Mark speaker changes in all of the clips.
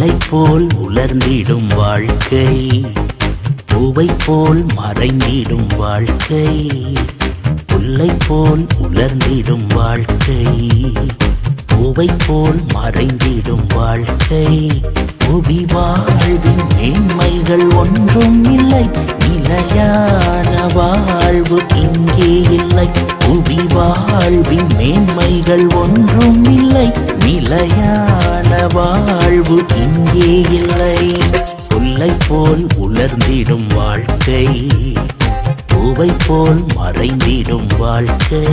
Speaker 1: போல் உலர்ந்திடும் வாழ்க்கை. பூவை போல் மறைந்திடும் வாழ்க்கை. புல்லை போல் உலர்ந்திடும் வாழ்க்கை. பூவை போல் மறைந்திடும் வாழ்க்கை. புவி வாழ்வின் மேன்மைகள் ஒன்றும் இல்லை. நிலையான வாழ்வு இங்கே இல்லை. புவி வாழ்வின் மேன்மைகள் ஒன்றும் இல்லை. நிலையான வாழ்வு இங்கே இல்லை. புல்லை போல் உலர்ந்திடும் வாழ்க்கை பூவை போல் மறைந்திடும் வாழ்க்கை.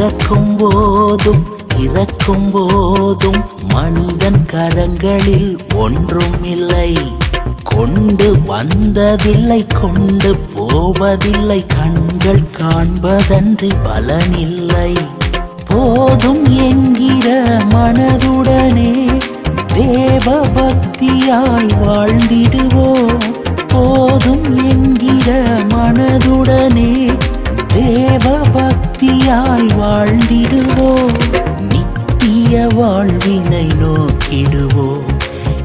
Speaker 1: பிறக்கும் போதும் இறக்கும் போதும் மனிதன் கரங்களில் ஒன்றும் இல்லை கொண்டு வந்ததில்லை கொண்டு போவதில்லை கண்கள் காண்பதன்றி பலனில்லை. போதும் என்கிற மனதுடனே தேவ பக்தியாய் வாழ்ந்திடுவோம் போதும் என்கிற மனதுடனே தேவ பக்தி பக்தியாய் வாழ்ந்திடுவோம் நித்திய வாழ்வினை நோக்கிடுவோம்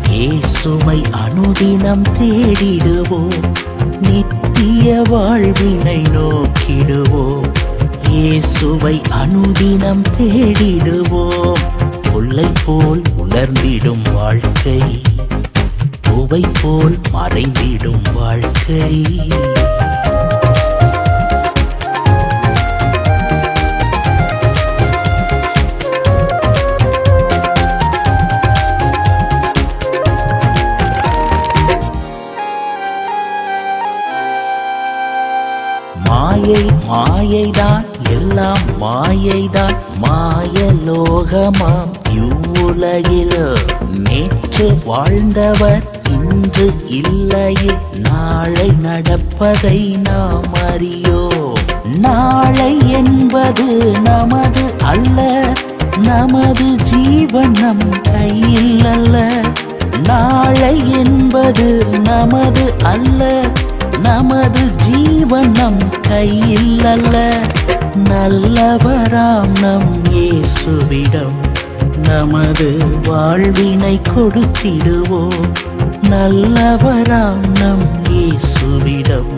Speaker 1: இயேசுமை அனுதினம் தேடிடுவோம் நித்திய வாழ்வினை நோக்கிடுவோம் இயேசுவை அனுதினம் தேடிடுவோம் புல்லை போல் உலர்ந்திடும் வாழ்க்கை புவை போல் மறைந்திடும் வாழ்க்கை. மாயை மாயைதான் எல்லாம் மாயைதான். மாயலோகமாம் இவ்வுலகில். நேற்று வாழ்ந்தவர் இன்று இல்லையே. நாளை நடப்பதை நாம் அறியோம். நாளை என்பது நமது அல்ல. நமது ஜீவன் நம் கையில் அல்ல நாளை என்பது நமது அல்ல. நமது ஜீவன் நம் கையில் அல்ல நல்லவராம் நம் இயேசுவிடம் நமது வாழ்வினை கொடுத்திடுவோம். நல்லவராம் நம் இயேசுவிடம்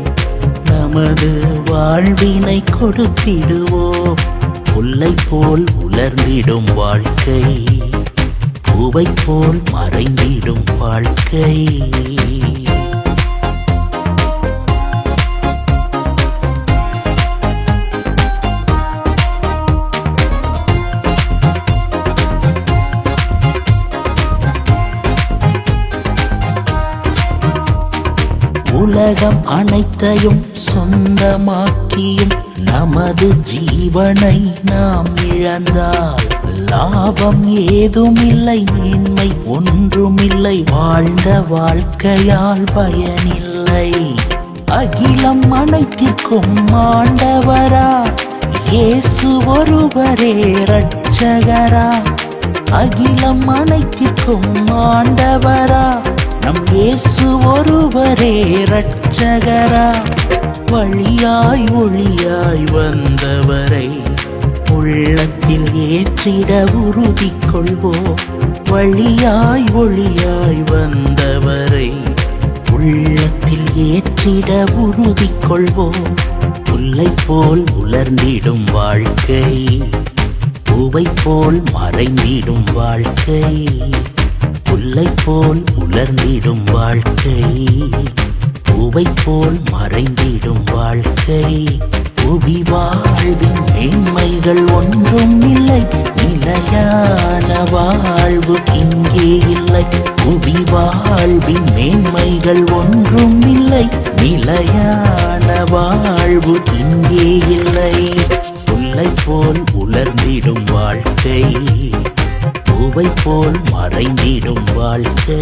Speaker 1: நமது வாழ்வினை கொடுத்திடுவோம். புல்லை போல் உலர்ந்திடும் வாழ்க்கை பூவை போல் மறைந்திடும் வாழ்க்கை. உலகம் அனைத்தையும் சொந்தமாக்கியும் நமது ஜீவனை நாம் இழந்தால் லாபம் ஏதுமில்லை மேன்மை ஒன்றுமில்லை வாழ்ந்த வாழ்க்கையால் பயனில்லை. அகிலம் அனைத்திற்கும் ஆண்டவரா இயேசு ஒருவரே ரட்சகரா அகிலம் அனைத்திற்கும் ஆண்டவரா நம் இயேசு ஒருவரே ரட்சகரா வழியாய் ஒளியாய் வந்தவரை உள்ளத்தில் ஏற்றிட உறுதி கொள்வோம் வழியாய் ஒளியாய் வந்தவரை உள்ளத்தில் ஏற்றிட உறுதி கொள்வோம் புல்லை போல் உலர்ந்திடும் வாழ்க்கை பூவை போல் மறைந்திடும் வாழ்க்கை. புல்லை போல் உலர்ந்திடும் வாழ்க்கை. பூவை போல் மறைந்திடும் வாழ்க்கை. புவி வாழ்வின் மேன்மைகள் ஒன்றும் இல்லை. நிலையான வாழ்வு இங்கே இல்லை. புவி வாழ்வின் மேன்மைகள் ஒன்றும் இல்லை. நிலையான வாழ்வு இங்கே இல்லை. புல்லை போல் உலர்ந்திடும் வாழ்க்கை. பூவை போல் மறைந்திடும் வாழ்க்கை.